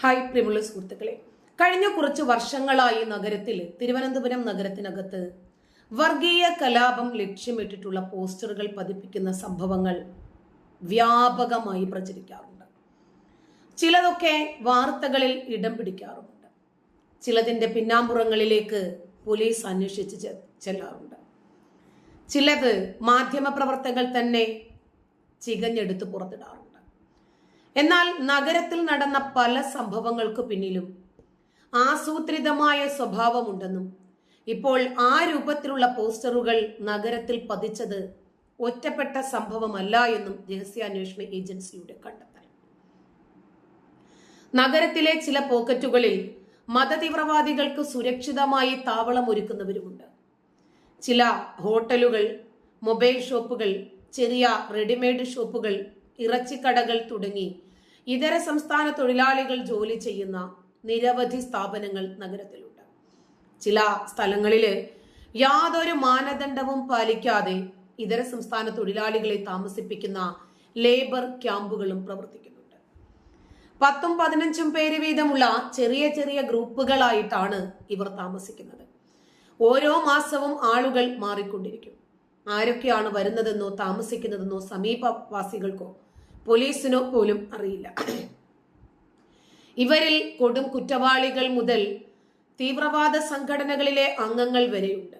Hi പ്രിയമുള്ള സുഹൃത്തുക്കളെ. കഴിഞ്ഞ കുറച്ച് വർഷങ്ങളായി നഗരത്തിൽ തിരുവനന്തപുരം നഗരത്തിനകത്ത് വർഗീയ കലാപം ലക്ഷ്യമിട്ടിട്ടുള്ള പോസ്റ്ററുകൾ പതിപ്പിക്കുന്ന സംഭവങ്ങൾ വ്യാപകമായി പ്രചരിക്കാറുണ്ട്. ചിലതൊക്കെ വാർത്തകളിൽ ഇടം പിടിക്കാറുമുണ്ട്. ചിലതിന്റെ പിന്നാമ്പുറങ്ങളിലേക്ക് പോലീസ് അന്വേഷിച്ച് ചെല്ലാറുണ്ട്. ചിലത് മാധ്യമപ്രവർത്തകർ തന്നെ ചികഞ്ഞെടുത്ത് പുറത്തിടാറുണ്ട്. എന്നാൽ നഗരത്തിൽ നടന്ന പല സംഭവങ്ങൾക്ക് പിന്നിലും ആസൂത്രിതമായ സ്വഭാവമുണ്ടെന്നും ഇപ്പോൾ ആ രൂപത്തിലുള്ള പോസ്റ്ററുകൾ നഗരത്തിൽ പതിച്ചത് ഒറ്റപ്പെട്ട സംഭവമല്ല എന്നും രഹസ്യാന്വേഷണ ഏജൻസിയുടെ കണ്ടെത്തൽ. നഗരത്തിലെ ചില പോക്കറ്റുകളിൽ മതതീവ്രവാദികൾക്ക് സുരക്ഷിതമായി താവളം ഒരുക്കുന്നവരുമുണ്ട്. ചില ഹോട്ടലുകൾ മൊബൈൽ ഷോപ്പുകൾ ചെറിയ റെഡിമെയ്ഡ് ഷോപ്പുകൾ ഇറച്ചിക്കടകൾ തുടങ്ങി ഇതര സംസ്ഥാന തൊഴിലാളികൾ ജോലി ചെയ്യുന്ന നിരവധി സ്ഥാപനങ്ങൾ നഗരത്തിലുണ്ട്. ചില സ്ഥലങ്ങളിൽ യാതൊരു മാനദണ്ഡവും പാലിക്കാതെ ഇതര സംസ്ഥാന തൊഴിലാളികളെ താമസിപ്പിക്കുന്ന ലേബർ ക്യാമ്പുകളും പ്രവർത്തിക്കുന്നുണ്ട്. പത്തും പതിനഞ്ചും പേര് വീതമുള്ള ചെറിയ ചെറിയ ഗ്രൂപ്പുകളായിട്ടാണ് ഇവർ താമസിക്കുന്നത്. ഓരോ മാസവും ആളുകൾ മാറിക്കൊണ്ടിരിക്കും. ആരൊക്കെയാണ് വരുന്നതെന്നോ താമസിക്കുന്നതെന്നോ സമീപവാസികൾക്കോ പോലീസിനോ പോലും അറിയില്ല. ഇവരിൽ കൊടും കുറ്റവാളികൾ മുതൽ തീവ്രവാദ സംഘടനകളിലെ അംഗങ്ങൾ വരെയുണ്ട്.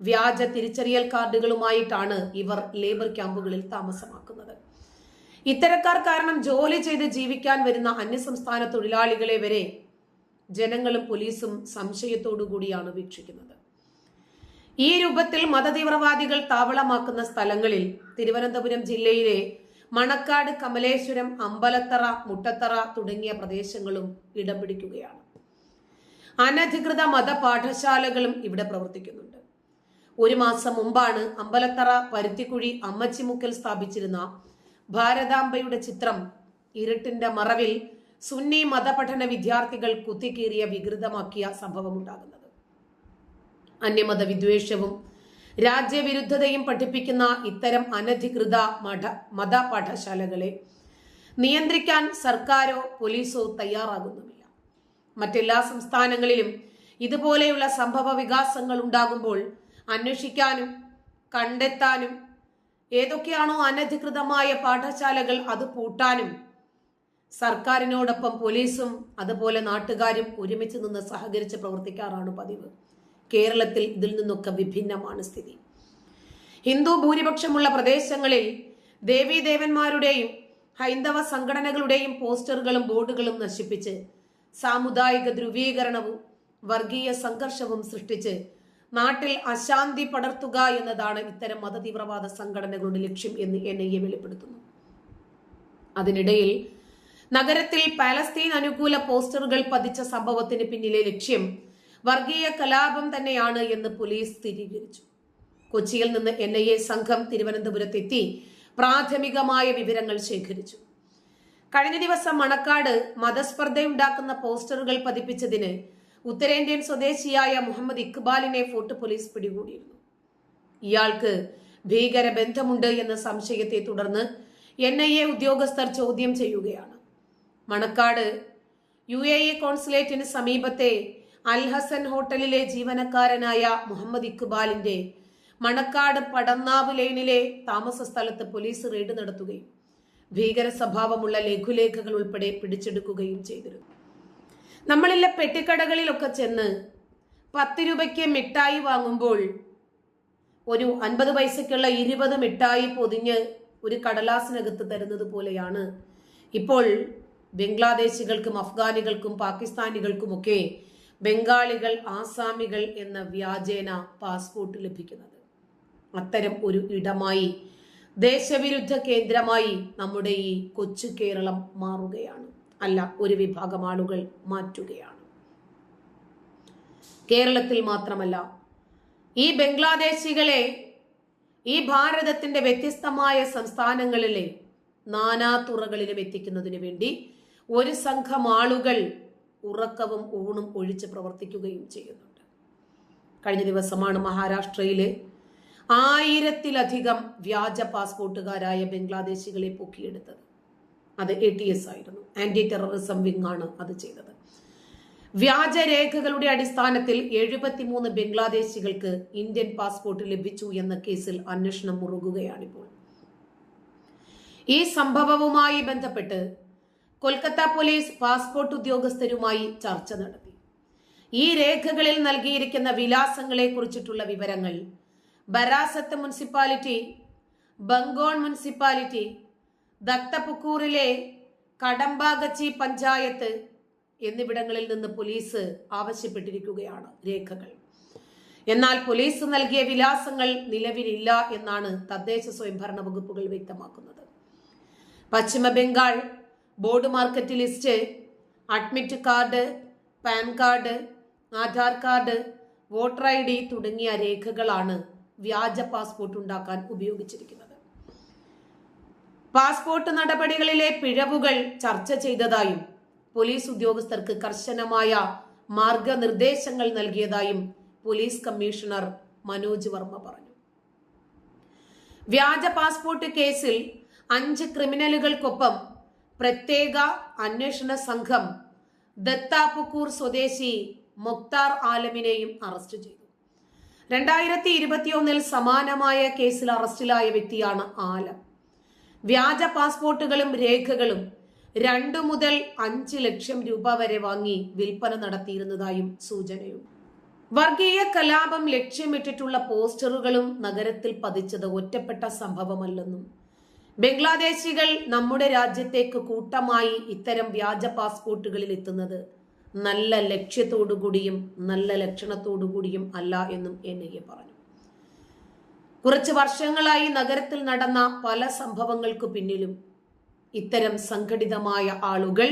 വ്യാജ തിരിച്ചറിയൽ കാർഡുകളുമായിട്ടാണ് ഇവർ ലേബർ ക്യാമ്പുകളിൽ താമസമാക്കുന്നത്. ഇത്തരക്കാർ കാരണം ജോലി ചെയ്ത് ജീവിക്കാൻ വരുന്ന അന്യസംസ്ഥാന തൊഴിലാളികളെ വരെ ജനങ്ങളും പോലീസും സംശയത്തോടു കൂടിയാണ് വീക്ഷിക്കുന്നത്. ഈ രൂപത്തിൽ മതതീവ്രവാദികൾ താവളമാക്കുന്ന സ്ഥലങ്ങളിൽ തിരുവനന്തപുരം ജില്ലയിലെ മണക്കാട് കമലേശ്വരം അമ്പലത്തറ മുട്ടത്തറ തുടങ്ങിയ പ്രദേശങ്ങളും ഇടം പിടിക്കുകയാണ് അനധികൃത മതപാഠശാലകളും ഇവിടെ പ്രവർത്തിക്കുന്നുണ്ട്. ഒരു മാസം മുമ്പാണ് അമ്പലത്തറ പരുത്തിക്കുഴി അമ്മച്ചിമുക്കൽ സ്ഥാപിച്ചിരുന്ന ഭാരതാംബയുടെ ചിത്രം ഇരുട്ടിന്റെ മറവിൽ സുന്നി മതപഠന വിദ്യാർത്ഥികൾ കുത്തിക്കീറിയ വികൃതമാക്കിയ സംഭവമുണ്ടാകുന്നത്. അന്യമത വിദ്വേഷവും രാജ്യവിരുദ്ധതയും പഠിപ്പിക്കുന്ന ഇത്തരം അനധികൃത മഠ മതപാഠശാലകളെ നിയന്ത്രിക്കാൻ സർക്കാരോ പോലീസോ തയ്യാറാകുന്നുമില്ല. മറ്റെല്ലാ സംസ്ഥാനങ്ങളിലും ഇതുപോലെയുള്ള സംഭവ വികാസങ്ങൾ ഉണ്ടാകുമ്പോൾ അന്വേഷിക്കാനും കണ്ടെത്താനും ഏതൊക്കെയാണോ അനധികൃതമായ പാഠശാലകൾ അത് പൂട്ടാനും സർക്കാരിനോടൊപ്പം പോലീസും അതുപോലെ നാട്ടുകാരും ഒരുമിച്ച് നിന്ന് സഹകരിച്ച് പ്രവർത്തിക്കാറാണ് പതിവ്. കേരളത്തിൽ ഇതിൽ നിന്നൊക്കെ വിഭിന്നമാണ് സ്ഥിതി. ഹിന്ദു ഭൂരിപക്ഷമുള്ള പ്രദേശങ്ങളിൽ ദേവീദേവന്മാരുടെയും ഹൈന്ദവ സംഘടനകളുടെയും പോസ്റ്ററുകളും ബോർഡുകളും നശിപ്പിച്ച് സാമുദായിക ധ്രുവീകരണവും വർഗീയ സംഘർഷവും സൃഷ്ടിച്ച് നാട്ടിൽ അശാന്തി പടർത്തുക എന്നതാണ് ഇത്തരം മതതീവ്രവാദ സംഘടനകളുടെ ലക്ഷ്യം എന്ന് എൻ ഐ എ വെളിപ്പെടുത്തുന്നു. അതിനിടയിൽ നഗരത്തിൽ പാലസ്തീൻ അനുകൂല പോസ്റ്ററുകൾ പതിച്ച സംഭവത്തിന് പിന്നിലെ ലക്ഷ്യം വർഗീയ കലാപം തന്നെയാണ് എന്ന് പോലീസ് സ്ഥിരീകരിച്ചു. കൊച്ചിയിൽ നിന്ന് എൻ ഐ എ സംഘം തിരുവനന്തപുരത്തെത്തി പ്രാഥമികമായ വിവരങ്ങൾ ശേഖരിച്ചു. കഴിഞ്ഞ ദിവസം മണക്കാട് മതസ്പർദ്ധയുണ്ടാക്കുന്ന പോസ്റ്ററുകൾ പതിപ്പിച്ചതിന് ഉത്തരേന്ത്യൻ സ്വദേശിയായ മുഹമ്മദ് ഇക്ബാലിനെ ഫോർട്ട് പോലീസ് പിടികൂടിയിരുന്നു. ഇയാൾക്ക് ഭീകര ബന്ധമുണ്ട് എന്ന സംശയത്തെ തുടർന്ന് എൻ ഐ എ ഉദ്യോഗസ്ഥർ ചോദ്യം ചെയ്യുകയാണ്. മണക്കാട് യു എ എ കോൺസുലേറ്റിന് സമീപത്തെ അൽ ഹസൻ ഹോട്ടലിലെ ജീവനക്കാരനായ മുഹമ്മദ് ഇക്ബാലിന്റെ മണക്കാട് പടന്നാവ് ലൈനിലെ താമസ സ്ഥലത്ത് പോലീസ് റെയ്ഡ് നടത്തുകയും ഭീകര സ്വഭാവമുള്ള ലഘുലേഖകൾ ഉൾപ്പെടെ പിടിച്ചെടുക്കുകയും ചെയ്തിരുന്നു. നമ്മളിലെ പെട്ടിക്കടകളിലൊക്കെ ചെന്ന് പത്ത് രൂപയ്ക്ക് മിഠായി വാങ്ങുമ്പോൾ ഒരു അൻപത് പൈസയ്ക്കുള്ള ഇരുപത് മിഠായി പൊതിഞ്ഞ് ഒരു കടലാസിനകത്ത് തരുന്നത് പോലെയാണ്. ഇപ്പോൾ ബംഗ്ലാദേശികൾക്കും അഫ്ഗാനികൾക്കും പാകിസ്ഥാനികൾക്കുമൊക്കെ ബംഗാളികൾ ആസാമികൾ എന്ന വ്യാജേന പാസ്പോർട്ട് ലഭിക്കുന്നത്. അത്തരം ഒരു ഇടമായി ദേശവിരുദ്ധ കേന്ദ്രമായി നമ്മുടെ ഈ കൊച്ചു കേരളം മാറുകയാണ്. അല്ല ഒരു വിഭാഗം ആളുകൾ മാറ്റുകയാണ്. കേരളത്തിൽ മാത്രമല്ല ഈ ബംഗ്ലാദേശികളെ ഈ ഭാരതത്തിന്റെ വ്യത്യസ്തമായ സംസ്ഥാനങ്ങളിലെ നാനാ തുറകളിലും എത്തിക്കുന്നതിന് വേണ്ടി ഒരു സംഘം ആളുകൾ ഉറക്കവും ഊണും ഒഴിച്ച് പ്രവർത്തിക്കുകയും ചെയ്യുന്നുണ്ട്. കഴിഞ്ഞ ദിവസമാണ് മഹാരാഷ്ട്രയിലെ ആയിരത്തിലധികം വ്യാജ പാസ്പോർട്ടുകാരായ ബംഗ്ലാദേശികളെ പൊക്കിയെടുത്തത്. അത് എ ടി എസ് ആയിരുന്നു. ആന്റി ടെററിസം വിങ് ആണ് അത് ചെയ്തത്. വ്യാജരേഖകളുടെ അടിസ്ഥാനത്തിൽ എഴുപത്തിമൂന്ന് ബംഗ്ലാദേശികൾക്ക് ഇന്ത്യൻ പാസ്പോർട്ട് ലഭിച്ചു എന്ന കേസിൽ അന്വേഷണം മുറുകുകയാണിപ്പോൾ. ഈ സംഭവവുമായി ബന്ധപ്പെട്ട് കൊൽക്കത്ത പോലീസ് പാസ്പോർട്ട് ഉദ്യോഗസ്ഥരുമായി ചർച്ച നടത്തി. ഈ രേഖകളിൽ നൽകിയിരിക്കുന്ന വിലാസങ്ങളെ കുറിച്ചിട്ടുള്ള വിവരങ്ങൾ ബരാസത്ത് മുനിസിപ്പാലിറ്റി ബംഗോൺ മുനിസിപ്പാലിറ്റി ദത്തപുക്കൂറിലെ കടമ്പാഗച്ചി പഞ്ചായത്ത് എന്നിവിടങ്ങളിൽ നിന്ന് പോലീസ് ആവശ്യപ്പെട്ടിരിക്കുകയാണ് രേഖകൾ. എന്നാൽ പോലീസ് നൽകിയ വിലാസങ്ങൾ നിലവിലില്ല എന്നാണ് തദ്ദേശ സ്വയംഭരണ വകുപ്പുകൾ വ്യക്തമാക്കുന്നത്. Paschima Bengal board market list admit card PAN card Aadhaar card voter I D തുടങ്ങിയ രേഖകളാണ് വ്യാജ പാസ്പോർട്ട് ഉണ്ടാക്കാൻ ഉപയോഗിച്ചിരിക്കുന്നത്. പാസ്പോർട്ട് നടപടികളിലെ പിഴവുകൾ ചർച്ച ചെയ്തതായും പോലീസ് ഉദ്യോഗസ്ഥർക്ക് കർശനമായ മാർഗനിർദ്ദേശങ്ങൾ നൽകിയതായും പോലീസ് കമ്മീഷണർ മനോജ് വർമ്മ പറഞ്ഞു. വ്യാജ പാസ്പോർട്ട് കേസിൽ അഞ്ച് ക്രിമിനലുകൾക്കൊപ്പം പ്രത്യേക അന്വേഷണ സംഘം ദത്താപുക്കൂർ സ്വദേശി മുക്താർ ആലമിനെയും അറസ്റ്റ് ചെയ്തു. രണ്ടായിരത്തി ഇരുപത്തിയൊന്നിൽ സമാനമായ കേസിൽ അറസ്റ്റിലായ വ്യക്തിയാണ് ആലം. വ്യാജ പാസ്പോർട്ടുകളും രേഖകളും രണ്ടു മുതൽ അഞ്ച് ലക്ഷം രൂപ വരെ വാങ്ങി വിൽപ്പന നടത്തിയിരുന്നതായും സൂചനയുണ്ട് വർഗീയ കലാപം ലക്ഷ്യമിട്ടിട്ടുള്ള പോസ്റ്ററുകളും നഗരത്തിൽ പതിച്ചത് ഒറ്റപ്പെട്ട സംഭവമല്ലെന്നും ബംഗ്ലാദേശികൾ നമ്മുടെ രാജ്യത്തേക്ക് കൂട്ടമായി ഇത്തരം വ്യാജ പാസ്പോർട്ടുകളിൽ എത്തുന്നത് നല്ല ലക്ഷ്യത്തോടുകൂടിയും നല്ല ലക്ഷണത്തോടുകൂടിയും അല്ല എന്നും എൻ ഐ എ പറഞ്ഞു. കുറച്ച് വർഷങ്ങളായി നഗരത്തിൽ നടന്ന പല സംഭവങ്ങൾക്ക് പിന്നിലും ഇത്തരം സംഘടിതമായ ആളുകൾ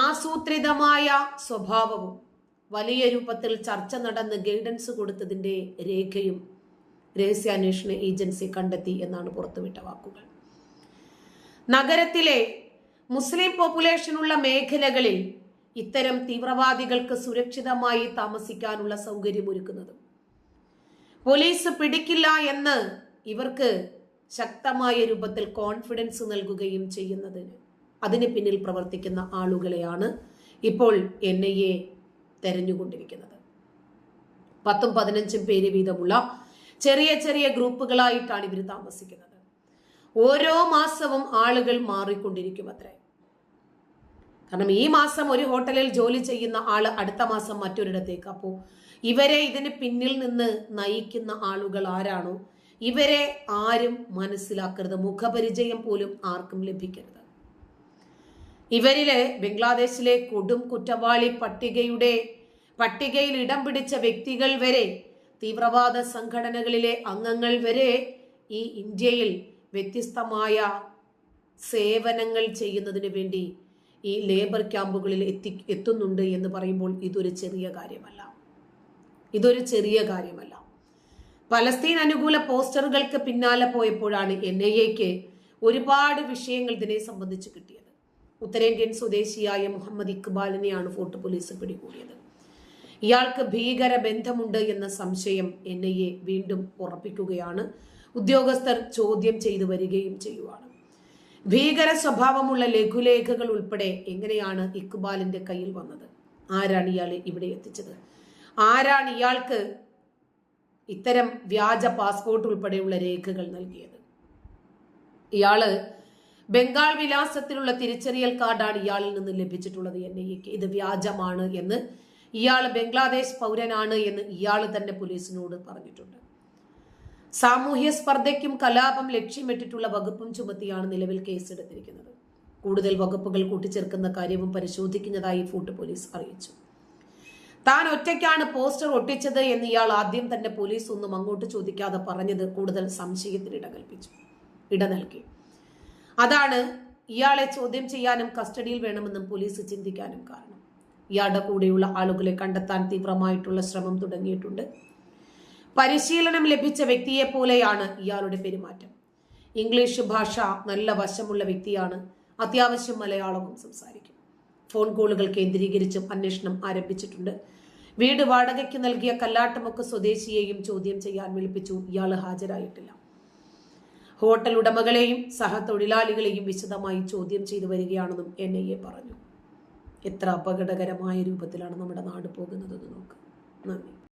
ആസൂത്രിതമായ സ്വഭാവവും വലിയ രൂപത്തിൽ ചർച്ച നടന്ന് ഗൈഡൻസ് കൊടുത്തതിന്റെ രേഖയും രഹസ്യാന്വേഷണ ഏജൻസി കണ്ടെത്തി എന്നാണ് പുറത്തുവിട്ട വാക്കുകൾ. നഗരത്തിലെ മുസ്ലിം പോപ്പുലേഷനുള്ള മേഖലകളിൽ ഇത്തരം തീവ്രവാദികൾക്ക് സുരക്ഷിതമായി താമസിക്കാനുള്ള സൗകര്യമൊരുക്കുന്നതും പോലീസ് പിടിക്കില്ല എന്ന് ഇവർക്ക് ശക്തമായ രൂപത്തിൽ കോൺഫിഡൻസ് നൽകുകയും ചെയ്യുന്നതിന്. അതിന് പിന്നിൽ പ്രവർത്തിക്കുന്ന ആളുകളെയാണ് ഇപ്പോൾ എൻ ഐ എ തെരഞ്ഞുകൊണ്ടിരിക്കുന്നത്. പത്തും പതിനഞ്ചും പേര് വീതമുള്ള ചെറിയ ചെറിയ ഗ്രൂപ്പുകളായിട്ടാണ് ഇവർ താമസിക്കുന്നത്. ഓരോ മാസവും ആളുകൾ മാറിക്കൊണ്ടിരിക്കും അത്രേ കാരണം ഈ മാസം ഒരു ഹോട്ടലിൽ ജോലി ചെയ്യുന്ന ആൾ അടുത്ത മാസം മറ്റൊരിടത്തേക്ക്. അപ്പോൾ ഇവരെ ഇതിന് പിന്നിൽ നിന്ന് നയിക്കുന്ന ആളുകൾ ആരാണോ ഇവരെ ആരും മനസ്സിലാക്കരുത്. മുഖപരിചയം പോലും ആർക്കും ലഭിക്കരുത്. ഇവരിലെ ബംഗ്ലാദേശിലെ കൊടും കുറ്റവാളി പട്ടികയുടെ പട്ടികയിൽ ഇടം പിടിച്ച വ്യക്തികൾ വരെ തീവ്രവാദ സംഘടനകളിലെ അംഗങ്ങൾ വരെ ഈ ഇന്ത്യയിൽ വ്യത്യസ്തമായ സേവനങ്ങൾ ചെയ്യുന്നതിന് വേണ്ടി ഈ ലേബർ ക്യാമ്പുകളിൽ എത്തി എത്തുന്നുണ്ട് എന്ന് പറയുമ്പോൾ ഇതൊരു ചെറിയ കാര്യമല്ല. ഇതൊരു ചെറിയ കാര്യമല്ല. പലസ്തീൻ അനുകൂല പോസ്റ്ററുകൾക്ക് പിന്നാലെ പോയപ്പോഴാണ് എൻ ഐ എക്ക് ഒരുപാട് വിഷയങ്ങൾ ഇതിനെ സംബന്ധിച്ച് കിട്ടിയത്. ഉത്തരേന്ത്യൻ സ്വദേശിയായ മുഹമ്മദ് ഇക്ബാലിനെയാണ് ഫോർട്ട് പോലീസ് പിടികൂടിയത്. ഇയാൾക്ക് ഭീകര ബന്ധമുണ്ട് എന്ന സംശയം എൻ ഐ എ വീണ്ടും ഉറപ്പിക്കുകയാണ്. ഉദ്യോഗസ്ഥർ ചോദ്യം ചെയ്തു വരികയും ചെയ്യുവാണ്. ഭീകര സ്വഭാവമുള്ള ലഘുലേഖകൾ ഉൾപ്പെടെ എങ്ങനെയാണ് ഇക്ബാലിന്റെ കയ്യിൽ വന്നത്? ആരാണ് ഇയാളെ ഇവിടെ എത്തിച്ചത്? ആരാണ് ഇയാൾക്ക് ഇത്തരം വ്യാജ പാസ്പോർട്ട് ഉൾപ്പെടെയുള്ള രേഖകൾ നൽകിയത്? ഇയാൾ ബംഗാൾ വിലാസത്തിലുള്ള തിരിച്ചറിയൽ കാർഡാണ് ഇയാളിൽ നിന്ന് ലഭിച്ചിട്ടുള്ളത്. എൻ ഐ എക്ക് ഇത് വ്യാജമാണ് എന്ന് ഇയാൾ ബംഗ്ലാദേശ് പൗരനാണ് എന്ന് ഇയാൾ തന്നെ പോലീസിനോട് പറഞ്ഞിട്ടുണ്ട്. സാമൂഹ്യ സ്പർദ്ധയ്ക്കും കലാപം ലക്ഷ്യമിട്ടിട്ടുള്ള വകുപ്പും ചുമത്തിയാണ് നിലവിൽ കേസെടുത്തിരിക്കുന്നത്. കൂടുതൽ വകുപ്പുകൾ കൂട്ടിച്ചേർക്കുന്ന കാര്യവും പരിശോധിക്കുന്നതായി ഫൂട്ട് പോലീസ് അറിയിച്ചു. താൻ ഒറ്റയ്ക്കാണ് പോസ്റ്റർ ഒട്ടിച്ചത് എന്ന് ഇയാൾ ആദ്യം തന്നെ പോലീസ് ഒന്നും അങ്ങോട്ട് ചോദിക്കാതെ പറഞ്ഞത് കൂടുതൽ സംശയത്തിന് ഇട കൽപ്പിച്ചു ഇട നൽകി. അതാണ് ഇയാളെ ചോദ്യം ചെയ്യാനും കസ്റ്റഡിയിൽ വേണമെന്നും പോലീസ് ചിന്തിക്കാനും കാരണം. ഇയാളുടെ കൂടെയുള്ള ആളുകളെ കണ്ടെത്താൻ തീവ്രമായിട്ടുള്ള ശ്രമം തുടങ്ങിയിട്ടുണ്ട്. പരിശീലനം ലഭിച്ച വ്യക്തിയെ പോലെയാണ് ഇയാളുടെ പെരുമാറ്റം. ഇംഗ്ലീഷ് ഭാഷ നല്ല വശമുള്ള വ്യക്തിയാണ്. അത്യാവശ്യം മലയാളവും സംസാരിക്കും. ഫോൺ കോളുകൾ കേന്ദ്രീകരിച്ചും അന്വേഷണം ആരംഭിച്ചിട്ടുണ്ട്. വീട് വാടകയ്ക്ക് നൽകിയ കല്ലാട്ടമുക്ക് സ്വദേശിയെയും ചോദ്യം ചെയ്യാൻ വിളിപ്പിച്ചു. ഇയാൾ ഹാജരായിട്ടില്ല. ഹോട്ടൽ ഉടമകളെയും സഹതൊഴിലാളികളെയും വിശദമായി ചോദ്യം ചെയ്തു വരികയാണെന്നും എൻ ഐ എ പറഞ്ഞു. എത്ര അപകടകരമായ രൂപത്തിലാണ് നമ്മുടെ നാട് പോകുന്നതെന്ന് നോക്ക്. നന്ദി.